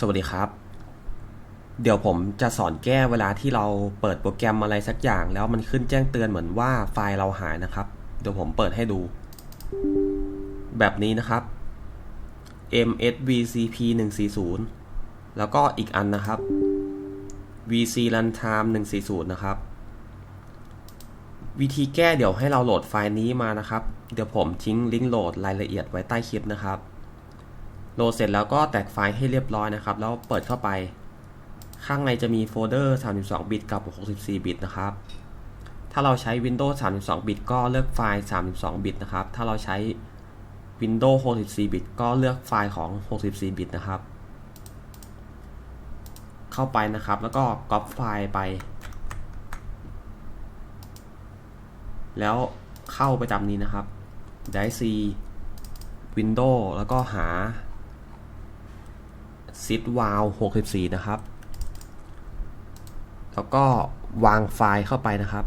สวัสดีครับ เดี๋ยวผมจะสอนแก้เวลาที่เราเปิดโปรแกรมอะไรสักอย่าง แล้วมันขึ้นแจ้งเตือนเหมือนว่าไฟล์เราหายนะครับ เดี๋ยวผมเปิดให้ดู แบบนี้นะครับ MSVCP 140แล้วก็อีกอันนะครับ VC Runtime 140นะครับ วิธีแก้เดี๋ยวให้เราโหลดไฟล์นี้มานะครับ เดี๋ยวผมทิ้งลิงก์โหลดรายละเอียดไว้ใต้คลิปนะครับ โหลดเสร็จแล้วก็แตกไฟล์ให้เรียบร้อยนะครับ แล้วเปิดเข้าไป ข้างในจะมีโฟลเดอร์ 32 บิตกับ 64 บิตนะครับ ถ้าเราใช้ Windows 32 บิตก็เลือกไฟล์ 32 บิตนะครับ ถ้าเราใช้ Windows 64 บิตก็เลือกไฟล์ของ 64 บิตนะครับ เข้าไปนะครับ แล้วก็ก๊อปไฟล์ไป แล้วเข้าไปตามนี้นะครับได้ C Windows แล้วก็หา s i t w a l 64 นะครับ แล้วก็วางไฟล์เข้าไปนะครับ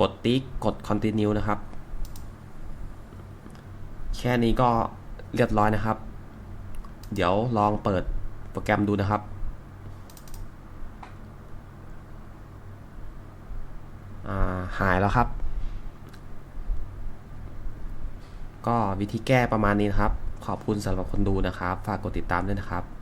กดติ๊ก กด continue นะครับ แค่นี้ก็เรียบร้อยนะครับ เดี๋ยวลองเปิดโปรแกรมดูนะครับาหายแล้วครับ ก็วิธีแก้ประมาณนี้นะครับ ขอบคุณสำหรับคนดูนะครับ ฝากกดติดตามด้วยนะครับ